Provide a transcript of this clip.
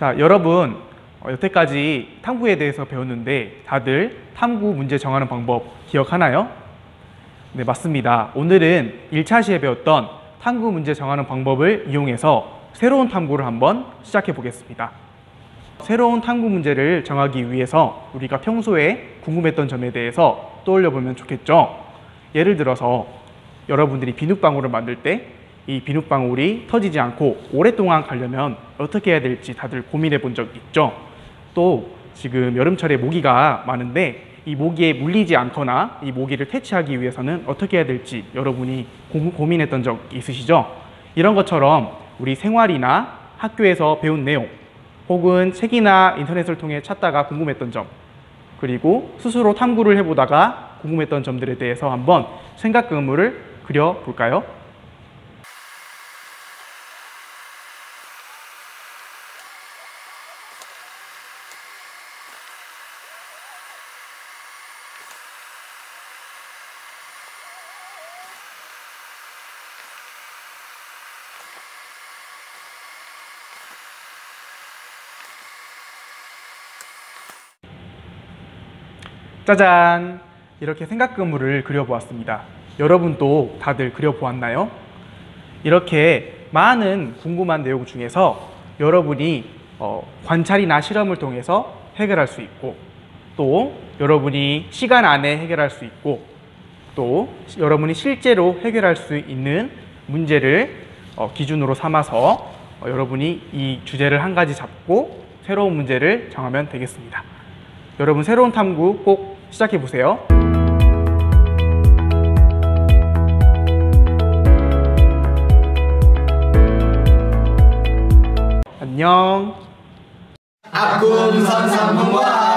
자, 여러분 어, 여태까지 탐구에 대해서 배웠는데 다들 탐구 문제 정하는 방법 기억하나요? 네, 맞습니다. 오늘은 1차 시에 배웠던 탐구 문제 정하는 방법을 이용해서 새로운 탐구를 한번 시작해 보겠습니다. 새로운 탐구 문제를 정하기 위해서 우리가 평소에 궁금했던 점에 대해서 떠올려 보면 좋겠죠. 예를 들어서 여러분들이 비눗방울을 만들 때 이 비눗방울이 터지지 않고 오랫동안 가려면 어떻게 해야 될지 다들 고민해 본 적 있죠. 또 지금 여름철에 모기가 많은데 이 모기에 물리지 않거나 이 모기를 퇴치하기 위해서는 어떻게 해야 될지 여러분이 고, 고민했던 적 있으시죠? 이런 것처럼 우리 생활이나 학교에서 배운 내용 혹은 책이나 인터넷을 통해 찾다가 궁금했던 점 그리고 스스로 탐구를 해보다가 궁금했던 점들에 대해서 한번 생각 그물을 그려볼까요? 짜잔! 이렇게 생각 그물을 그려보았습니다. 여러분도 다들 그려보았나요? 이렇게 많은 궁금한 내용 중에서 여러분이 어, 관찰이나 실험을 통해서 해결할 수 있고 또 여러분이 시간 안에 해결할 수 있고 또 여러분이 실제로 해결할 수 있는 문제를 어, 기준으로 삼아서 어, 여러분이 이 주제를 한 가지 잡고 새로운 문제를 정하면 되겠습니다. 여러분 새로운 탐구 꼭 시작해 보세요. 안녕. 아꿈 선상문과